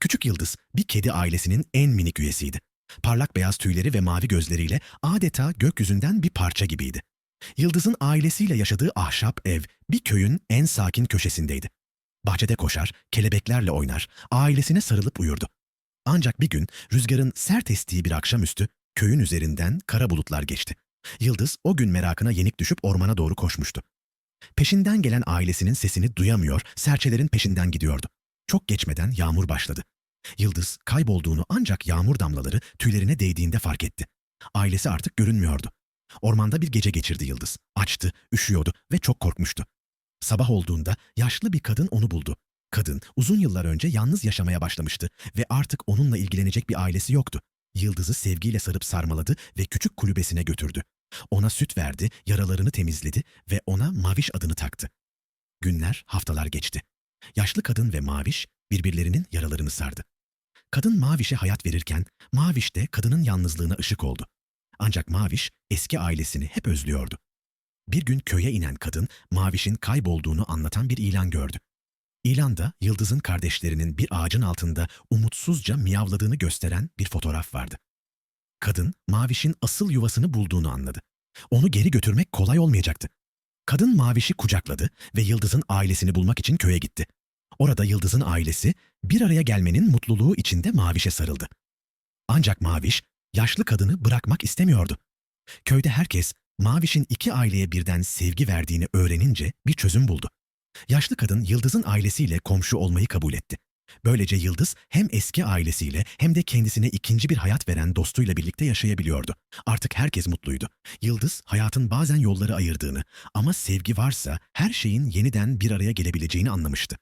Küçük Yıldız bir kedi ailesinin en minik üyesiydi. Parlak beyaz tüyleri ve mavi gözleriyle adeta gökyüzünden bir parça gibiydi. Yıldız'ın ailesiyle yaşadığı ahşap ev bir köyün en sakin köşesindeydi. Bahçede koşar, kelebeklerle oynar, ailesine sarılıp uyurdu. Ancak bir gün rüzgarın sert estiği bir akşamüstü köyün üzerinden kara bulutlar geçti. Yıldız o gün merakına yenik düşüp ormana doğru koşmuştu. Peşinden gelen ailesinin sesini duyamıyor, serçelerin peşinden gidiyordu. Çok geçmeden yağmur başladı. Yıldız kaybolduğunu ancak yağmur damlaları tüylerine değdiğinde fark etti. Ailesi artık görünmüyordu. Ormanda bir gece geçirdi Yıldız. Açtı, üşüyordu ve çok korkmuştu. Sabah olduğunda yaşlı bir kadın onu buldu. Kadın uzun yıllar önce yalnız yaşamaya başlamıştı ve artık onunla ilgilenecek bir ailesi yoktu. Yıldız'ı sevgiyle sarıp sarmaladı ve küçük kulübesine götürdü. Ona süt verdi, yaralarını temizledi ve ona Maviş adını taktı. Günler, haftalar geçti. Yaşlı kadın ve Maviş birbirlerinin yaralarını sardı. Kadın Maviş'e hayat verirken Maviş de kadının yalnızlığına ışık oldu. Ancak Maviş eski ailesini hep özlüyordu. Bir gün köye inen kadın Maviş'in kaybolduğunu anlatan bir ilan gördü. İlanda Yıldız'ın kardeşlerinin bir ağacın altında umutsuzca miyavladığını gösteren bir fotoğraf vardı. Kadın Maviş'in asıl yuvasını bulduğunu anladı. Onu geri götürmek kolay olmayacaktı. Kadın Maviş'i kucakladı ve Yıldız'ın ailesini bulmak için köye gitti. Orada Yıldız'ın ailesi bir araya gelmenin mutluluğu içinde Maviş'e sarıldı. Ancak Maviş yaşlı kadını bırakmak istemiyordu. Köyde herkes Maviş'in iki aileye birden sevgi verdiğini öğrenince bir çözüm buldu. Yaşlı kadın Yıldız'ın ailesiyle komşu olmayı kabul etti. Böylece Yıldız hem eski ailesiyle hem de kendisine ikinci bir hayat veren dostuyla birlikte yaşayabiliyordu. Artık herkes mutluydu. Yıldız hayatın bazen yolları ayırdığını ama sevgi varsa her şeyin yeniden bir araya gelebileceğini anlamıştı.